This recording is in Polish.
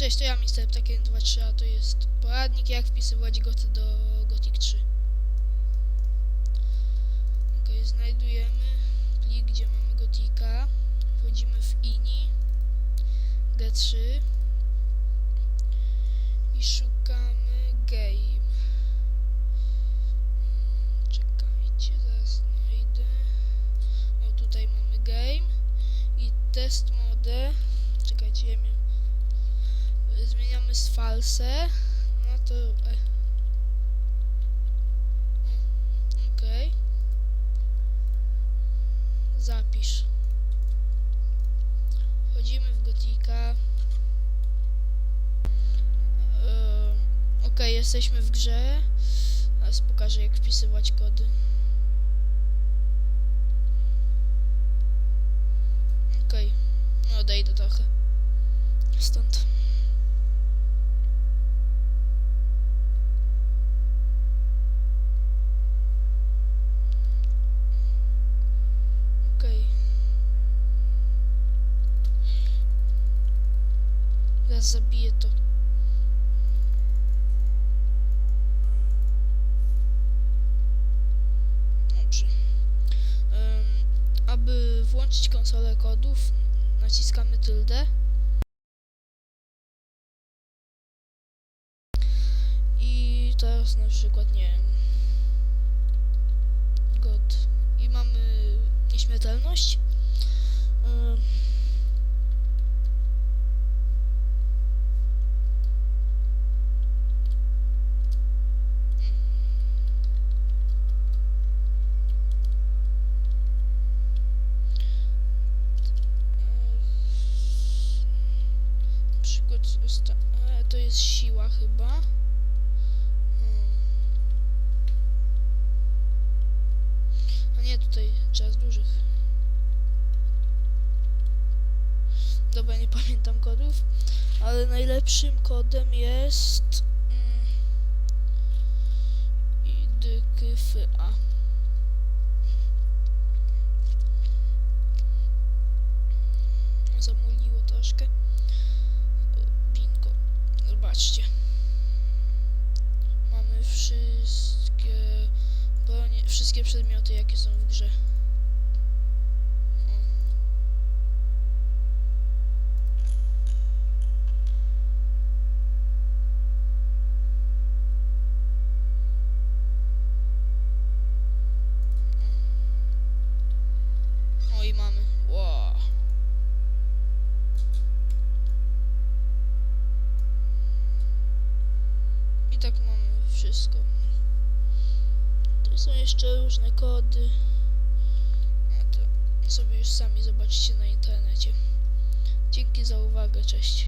Cześć, to ja Mister Ptakiem 23, a to jest poradnik jak wpisywać goty do Gothic 3. Ok, znajdujemy plik, gdzie mamy Gotika. Wchodzimy w ini G3 i szukamy game. Czekajcie, zaraz znajdę. O, tutaj mamy game i test mode. Czekajcie, ja miałem zmieniamy z false, no to... Okej. Zapisz. Wchodzimy w Gotika. E, Okej, jesteśmy w grze. Teraz pokażę jak wpisywać kody. Okej. No odejdę trochę. Stąd. Okej. Zaraz zabiję to. Dobrze. Em, aby włączyć konsolę kodów, naciskamy tyldę. I teraz na przykład, nie wiem, God. I mamy nieśmiertelność. Ym. E, to jest siła chyba. Hmm. A nie, tutaj czas dużych. Dobra, nie pamiętam kodów, ale najlepszym kodem jest mm, IDKFA. Zamuliło troszkę. Zobaczcie. Mamy wszystkie bronie, wszystkie przedmioty, jakie są w grze. O i mamy. Wow. I tak mamy wszystko. Tu są jeszcze różne kody. A to sobie już sami zobaczycie na internecie. Dzięki za uwagę, cześć.